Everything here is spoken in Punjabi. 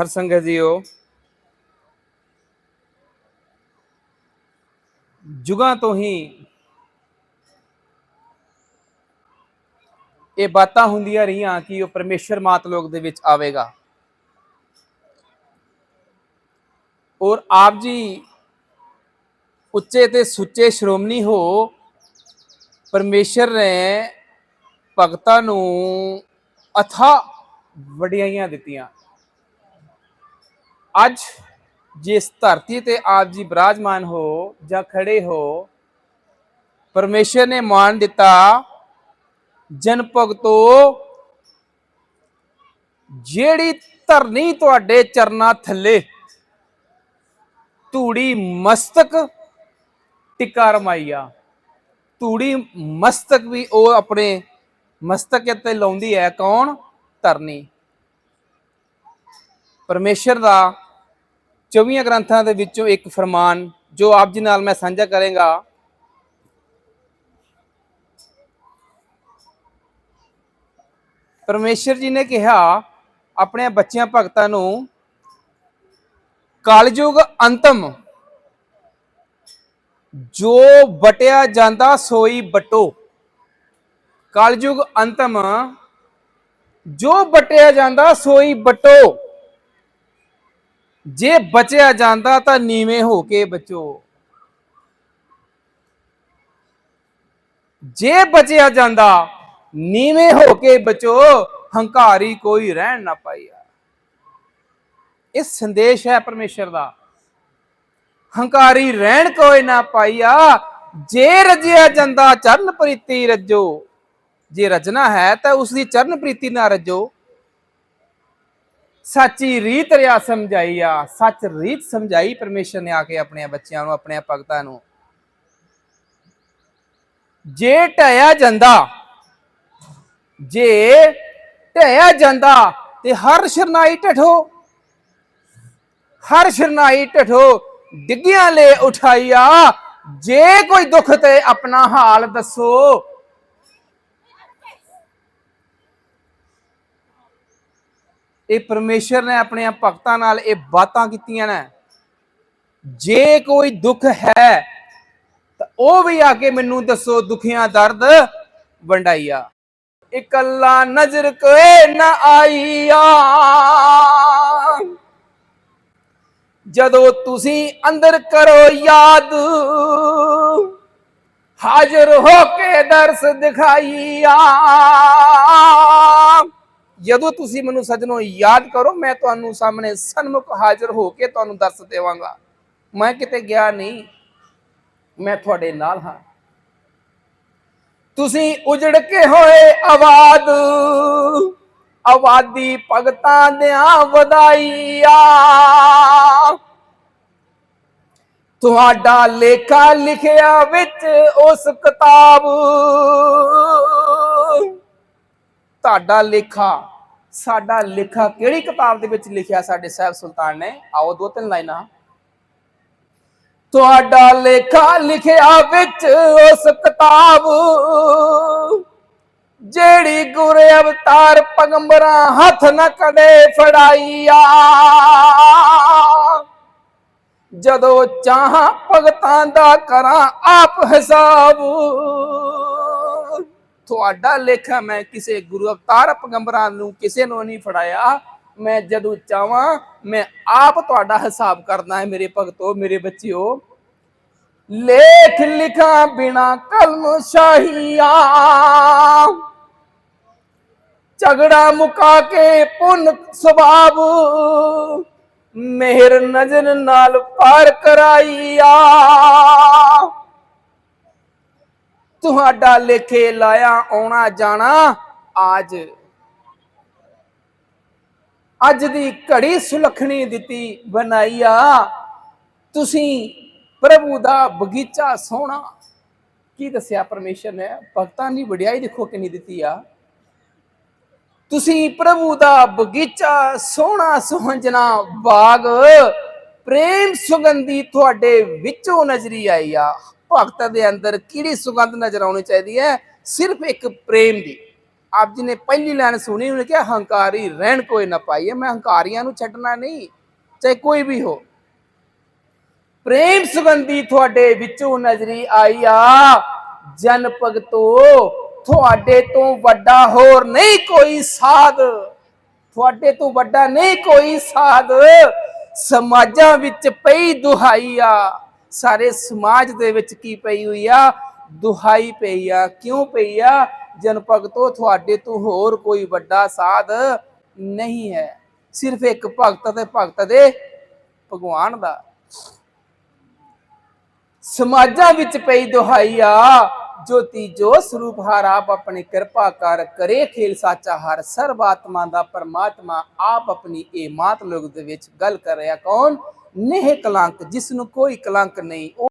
ਹਰ ਸੰਗਤ ਜੀਓ ਜੁਗਾਂ ਤੋਂ ਹੀ ਇਹ ਬਾਤਾਂ ਹੁੰਦੀਆਂ ਰਹੀਆਂ ਕਿ ਉਹ ਪਰਮੇਸ਼ਰ ਮਾਤਲੋਕ ਦੇ ਵਿੱਚ ਆਵੇਗਾ। ਔਰ ਆਪ ਜੀ ਉੱਚੇ ਤੇ ਸੁੱਚੇ ਸ਼੍ਰੋਮਣੀ ਹੋ, ਪਰਮੇਸ਼ਰ ਨੇ ਭਗਤਾਂ ਨੂੰ ਅਥਾ ਵਡਿਆਈਆਂ ਦਿੱਤੀਆਂ। ਅੱਜ ਜਿਸ ਧਰਤੀ ਤੇ ਆਪ ਜੀ ਬਿਰਾਜਮਾਨ ਹੋ ਜਾਂ ਖੜੇ ਹੋ, ਪਰਮੇਸ਼ਰ ਨੇ ਮਾਨ ਦਿੱਤਾ, ਜਨ ਭਗਤੋ, ਜਿਹੜੀ ਧਰਨੀ ਤੁਹਾਡੇ ਚਰਨਾਂ ਥੱਲੇ, ਧੂੜੀ ਮਸਤਕ ਟਿਕਾ ਰਮਾਈਆ। ਧੂੜੀ ਮਸਤਕ ਵੀ ਉਹ ਆਪਣੇ ਮਸਤਕ ਤੇ ਲਾਉਂਦੀ ਹੈ, ਕੌਣ? ਧਰਨੀ। ਪਰਮੇਸ਼ਰ ਦਾ 24 ਗ੍ਰੰਥਾਂ ਦੇ ਵਿੱਚੋਂ ਇੱਕ ਫਰਮਾਨ, ਜੋ ਆਪ ਜੀ ਨਾਲ ਮੈਂ ਸਾਂਝਾ ਕਰਾਂਗਾ। ਪਰਮੇਸ਼ਰ ਜੀ ਨੇ ਕਿਹਾ ਆਪਣੇ ਬੱਚਿਆਂ ਭਗਤਾਂ ਨੂੰ, ਕਲਯੁਗ ਅੰਤਮ, ਜੋ ਬਟਿਆ ਜਾਂਦਾ ਸੋਈ ਬਟੋ ਕਲਯੁਗ ਅੰਤਮ, ਜੋ ਬਟਿਆ ਜਾਂਦਾ ਸੋਈ ਬਟੋ ਜੇ ਬਚਿਆ ਜਾਂਦਾ ਤਾਂ ਨੀਵੇਂ ਹੋ ਕੇ ਬਚੋ। ਜੇ ਬਚਿਆ ਜਾਂਦਾ, ਨੀਵੇਂ ਹੋ ਕੇ ਬਚੋ, ਹੰਕਾਰੀ ਕੋਈ ਰਹਿਣ ਨਾ ਪਾਈਆ ਇਹ ਸੰਦੇਸ਼ ਹੈ ਪਰਮੇਸ਼ਰ ਦਾ। ਹੰਕਾਰੀ ਰਹਿਣ ਕੋਈ ਨਾ ਪਾਈਆ ਜੇ ਰਜਿਆ ਜਾਂਦਾ, ਚਰਨ ਪ੍ਰੀਤੀ ਰਜੋ। ਜੇ ਰਜਨਾ ਹੈ ਤਾਂ ਉਸ ਦੀ ਚਰਨ ਪ੍ਰੀਤੀ ਨਾ ਰਜੋ। ਸੱਚੀ ਰੀਤ ਰਿਆ ਸਮਝਾਈ ਆ, ਸੱਚ ਰੀਤ ਸਮਝਾਈ ਪਰਮੇਸ਼ਰ ਨੇ ਆ ਕੇ ਆਪਣੇ ਬੱਚਿਆਂ ਨੂੰ ਆਪਣੇ ਭਗਤਾਂ ਨੂੰ। ਜੇ ਢਾਇਆ ਜਾਂਦਾ, ਜੇ ਢਾਇਆ ਜਾਂਦਾ ਤੇ ਹਰ ਸ਼ਰਨਾਈ ਢਠੋ, ਹਰ ਸ਼ਰਨਾਈ ਢਠੋ ਡਿੱਗਿਆਂ ਲੈ ਉਠਾਈਆ। ਜੇ ਕੋਈ ਦੁੱਖ ਤੇ ਆਪਣਾ ਹਾਲ ਦੱਸੋ ਇਹ ਪਰਮੇਸ਼ਰ ਨੇ ਆਪਣੇ ਭਗਤਾਂ ਨਾਲ ਇਹ ਬਾਤਾਂ ਕੀਤੀਆਂ ਨੇ। ਜੇ ਕੋਈ ਦੁੱਖ ਹੈ, ਤਾਂ ਉਹ ਵੀ ਆ ਕੇ ਮੈਨੂੰ ਦੱਸੋ, ਦੁਖੀਆਂ ਦਰਦ ਵੰਡਾਈਆ। ਇਕੱਲਾ ਨਜ਼ਰ ਕੋਏ ਨਾ ਆਈਆ। ਜਦੋਂ ਤੁਸੀਂ ਅੰਦਰ ਕਰੋ ਯਾਦ, ਹਾਜ਼ਰ ਹੋ ਕੇ ਦਰਸ ਦਿਖਾਈਆ। ਜਦੋਂ ਤੁਸੀਂ ਮੈਨੂੰ ਸੱਜਣੋ ਯਾਦ ਕਰੋ, ਮੈਂ ਤੁਹਾਨੂੰ ਸਾਹਮਣੇ ਸਨਮੁਖ ਹਾਜ਼ਰ ਹੋ ਕੇ ਤੁਹਾਨੂੰ ਦੱਸ ਦੇਵਾਂਗਾ। ਮੈਂ ਕਿਤੇ ਗਿਆ ਨਹੀਂ, ਮੈਂ ਤੁਹਾਡੇ ਨਾਲ ਹਾਂ। ਤੁਸੀਂ ਉਜੜ ਕੇ ਹੋਏ ਆਵਾਜ਼ ਆਵਾਦੀ ਭਗਤਾਂ ਦਿਆਂ ਵਧਾਈਆ। ਤੁਹਾਡਾ ਲੇਖਾ ਲਿਖਿਆ ਵਿੱਚ ਉਸ ਕਿਤਾਬ ਤੁਹਾਡਾ ਲੇਖਾ, ਸਾਡਾ ਲੇਖਾ ਕਿਹੜੀ ਕਿਤਾਬ ਦੇ ਵਿੱਚ ਲਿਖਿਆ ਸਾਡੇ ਸਾਹਿਬ ਸੁਲਤਾਨ ਨੇ? ਆਓ ਦੋ ਤਿੰਨ ਲਾਈਨਾਂ। ਤੁਹਾਡਾ ਲੇਖਾ ਲਿਖਿਆ ਵਿੱਚ ਉਸ ਕਿਤਾਬ ਜਿਹੜੀ ਗੁਰ ਅਵਤਾਰ ਪਗੰਬਰਾਂ ਹੱਥ ਨਾ ਕਦੇ ਫੜਾਈਆ। ਜਦੋਂ ਚਾਹਾਂ ਭਗਤਾਂ ਦਾ ਕਰਾਂ ਆਪ ਹਿਸਾਬ ਤੁਹਾਡਾ ਲੇਖਾ ਮੈਂ ਕਿਸੇ ਗੁਰੂ ਅਵਤਾਰ ਪਗੰਬਰਾਂ ਨੂੰ ਕਿਸੇ ਨੂੰ ਨਹੀਂ ਫੜਾਇਆ। ਮੈਂ ਜਦੋਂ ਚਾਹਾਂ, ਮੈਂ ਆਪ ਤੁਹਾਡਾ ਹਿਸਾਬ ਕਰਨਾ ਹੈ, ਮੇਰੇ ਭਗਤੋ, ਮੇਰੇ ਬੱਚਿਓ। ਲੇਖ ਲਿਖਾਂ ਬਿਨਾ ਕਲਮ ਸ਼ਾਹੀਆ। ਝਗੜਾ ਮੁਕਾ ਕੇ ਪੁੰਨ ਸਵਾਬ ਮਿਹਰ ਨਜ਼ਰ ਨਾਲ ਪਾਰ ਕਰਾਈਆ। ਤੁਹਾਡਾ ਲੇਖੇ ਲਾਇਆ, ਆਉਣਾ ਜਾਣਾ ਆਜ। ਅੱਜ ਦੀ ਘੜੀ ਸੁਲੱਖਣੀ ਦਿੱਤੀ ਬਣਾਈ ਆ ਤੁਸੀਂ ਪ੍ਰਭੂ ਦਾ ਬਗੀਚਾ ਸੋਹਣਾ। ਕੀ ਦੱਸਿਆ ਪਰਮੇਸ਼ਰ ਨੇ? ਭਗਤਾਂ ਦੀ ਵਡਿਆਈ ਦੇਖੋ ਕਿੰਨੀ ਦਿੱਤੀ ਆ। ਤੁਸੀਂ ਪ੍ਰਭੂ ਦਾ ਬਗੀਚਾ ਸੋਹਣਾ ਸੁਹੰਜਣਾ ਬਾਗ। ਪ੍ਰੇਮ ਸੁਗੰਧੀ ਤੁਹਾਡੇ ਵਿੱਚੋਂ ਨਜ਼ਰੀ ਆਈ ਆ। ਭਗਤ ਦੇ ਅੰਦਰ ਕਿਹੜੀ ਸੁਗੰਧ ਨਜ਼ਰ ਆਉਣੀ ਚਾਹੀਦੀ ਹੈ? ਸਿਰਫ ਇੱਕ ਪ੍ਰੇਮ ਦੀ। ਆਪ ਜੀ ਨੇ ਪਹਿਲੀ ਲਾਈਨ ਸੁਣੀ, ਉਹਨੇ ਕਿਹਾ, ਹੰਕਾਰੀ ਰਹਿਣ ਕੋਈ ਨਾ ਪਾਈਏ। ਮੈਂ ਹੰਕਾਰੀਆਂ ਨੂੰ ਛੱਡਣਾ ਨਹੀਂ, ਚਾਹੇ ਕੋਈ ਵੀ ਹੋ। ਪ੍ਰੇਮ ਸੁਗੰਧੀ ਤੁਹਾਡੇ ਵਿੱਚੋਂ ਨਜ਼ਰੀ ਆਈ ਆ। ਜਨ ਭਗਤੋ, ਤੁਹਾਡੇ ਤੋਂ ਵੱਡਾ ਹੋਰ ਨਹੀਂ ਕੋਈ ਸਾਧ। ਤੁਹਾਡੇ ਤੋਂ ਵੱਡਾ ਨਹੀਂ ਕੋਈ ਸਾਧ। ਸਮਾਜਾਂ ਵਿੱਚ ਪਈ ਦੁਹਾਈ ਆ। ਸਾਰੇ ਸਮਾਜ ਦੇ ਵਿੱਚ ਕੀ ਪਈ ਹੋਈ ਆ? ਦੁਹਾਈ ਪਈ ਆ। ਕਿਉਂ ਪਈ ਆ? ਜਨ ਭਗਤੋ, ਤੁਹਾਡੇ ਤੋਂ ਹੋਰ ਕੋਈ ਵੱਡਾ ਸਾਧ ਨਹੀਂ ਹੈ। ਸਿਰਫ ਇੱਕ ਭਗਤ ਤੇ ਭਗਤ ਦੇ ਭਗਵਾਨ ਦਾ। ਸਮਾਜਾਂ ਵਿੱਚ ਪਈ ਦੁਹਾਈ ਆ। ਜੋਤੀ ਜੋ ਸਰੂਪ ਹਰ ਆਪ ਆਪਣੀ ਕਿਰਪਾ ਕਰ ਕਰੇ। ਖੇਲ ਸਾਚਾ ਹਰ ਸਰਬ ਆਤਮਾ ਦਾ ਪਰਮਾਤਮਾ ਆਪ ਆਪਣੀ ਇਹ ਮਾਤ ਲੋਕ ਦੇ ਵਿੱਚ ਗੱਲ ਕਰ ਰਿਹਾ ਕੌਣ? ਨੇਹ ਕਲੰਕ ਜਿਸ ਨੂੰ ਕੋਈ ਕਲੰਕ ਨਹੀਂ ਉਹ